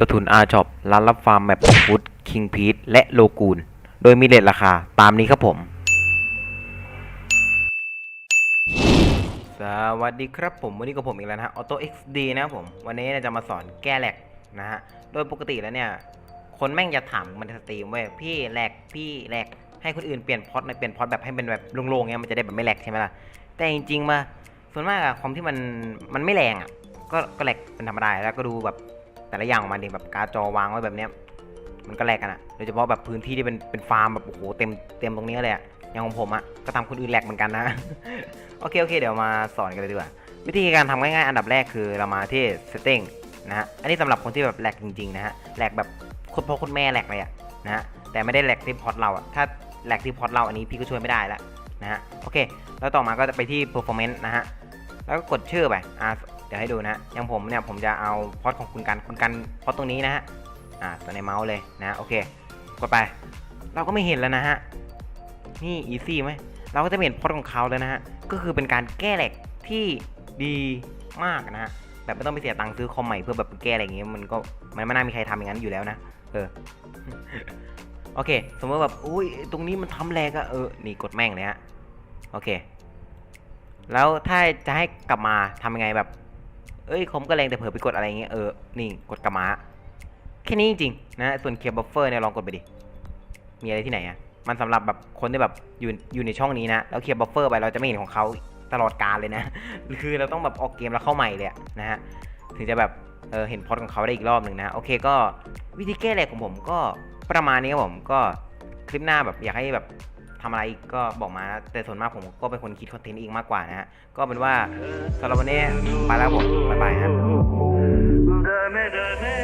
กระทุนอาช็อปร้านรับฟาร์มแมปของฟุตคิงพีทและโลกูนโดยมีเลทราคาตามนี้ครับผม สวัสดีครับผม วันนี้กับผมอีกแล้วนะฮะ Auto XD นะครับผม วันนี้จะมาสอนแก้แหลกนะฮะ โดยปกติแล้วเนี่ย คนแม่งจะถามมันสตรีมเว้ยพี่แหลกพี่แหลกให้คนอื่นเปลี่ยนพอดในเปลี่ยนพอดแบบให้เป็นแบบโล่งๆเงี้ยมันจะได้แบบไม่แหลกใช่ไหมล่ะแต่จริงๆมาส่วนมากอะความที่มันมันไม่แรงอะก็ก็แหลกเป็นธรรมดาแล้วก็ดูแบบ แต่ละอย่างของมันดิแบบการ์ดจอวางไว้แบบเนี้ยมันก็แหลกกันอะโดยเฉพาะแบบพื้นที่ที่เป็นเป็นฟาร์มแบบโอ้โหเต็มเต็มตรงนี้เลยอะอย่างของผมอะก็ทำคนอื่นแหลกเหมือนกันนะ โอเคโอเคเดี๋ยวมาสอนกันเลยดีกว่าวิธีการทำง่ายๆอันดับแรกคือเรามาที่ setting นะฮะ อันนี้สำหรับคนที่แบบแหลกจริงๆนะฮะ แหลกแบบคุณพ่อคุณแม่แหลกเลยอะนะฮะ แต่ไม่ได้แหลกที่พอร์ตเราอะถ้าแหลกที่พอร์ตเราอันนี้พี่ก็ช่วยไม่ได้แล้วนะฮะ โอเค แล้วต่อมาก็จะไปที่ performance นะฮะ แล้วก็กดชื่อไปอ่า เดี๋ยวให้ดูนะฮะอย่างผมเนี่ยผมจะเอาพอร์ตของคุณกันคุณกันพอร์ตรงนี้นะฮะอ่าตัวในเมาส์เลยนะโอเคกดไป เราก็ไม่เห็นแล้วนะฮะนี่ easy ไหมเราก็จะเห็นพอร์ตของเขาแล้วนะฮะก็คือเป็นการแก้แหลกที่ดีมากนะฮะแบบไม่ต้องไปเสียตังค์ซื้อคอมใหม่เพื่อแบบแก้อะไรอย่างเงี้ยมันก็มันไม่น่ามีใครทำอย่างนั้นอยู่แล้วนะเออโอเค สมมติแบบอุ้ยตรงนี้มันทำแรงอะเออนี่กดแม่งเลยฮะโอเค แล้วถ้าจะให้กลับมาทำยังไงแบบ เอ้ยคอมก็แรงแต่เผลอไปกดอะไรเงี้ยเออ นี่กดกลับมาแค่นี้จริงๆนะส่วนเคลียร์บัฟเฟอร์เนี่ยลองกดไปดิ มีอะไรที่ไหนอะมันสำหรับแบบคนที่แบบอยู่อยู่ในช่องนี้นะ แล้วเคลียร์บัฟเฟอร์ไปเราจะไม่เห็นของเขาตลอดการเลยนะ คือเราต้องแบบออกเกมแล้วเข้าใหม่เลยนะฮะ ถึงจะแบบเออเห็นพอดของเขาได้อีกรอบหนึ่งนะ โอเคก็วิธีแก้แหลกของผมก็ประมาณนี้ครับผมก็คลิปหน้าแบบอยากให้แบบ ทำอะไรก็บอกมานะแต่ส่วนมากผมก็เป็นคนคิดคอนเทนต์เองมากกว่านะฮะก็เป็นว่าสำหรับวันนี้ไปแล้วผมบ๊ายบายครับ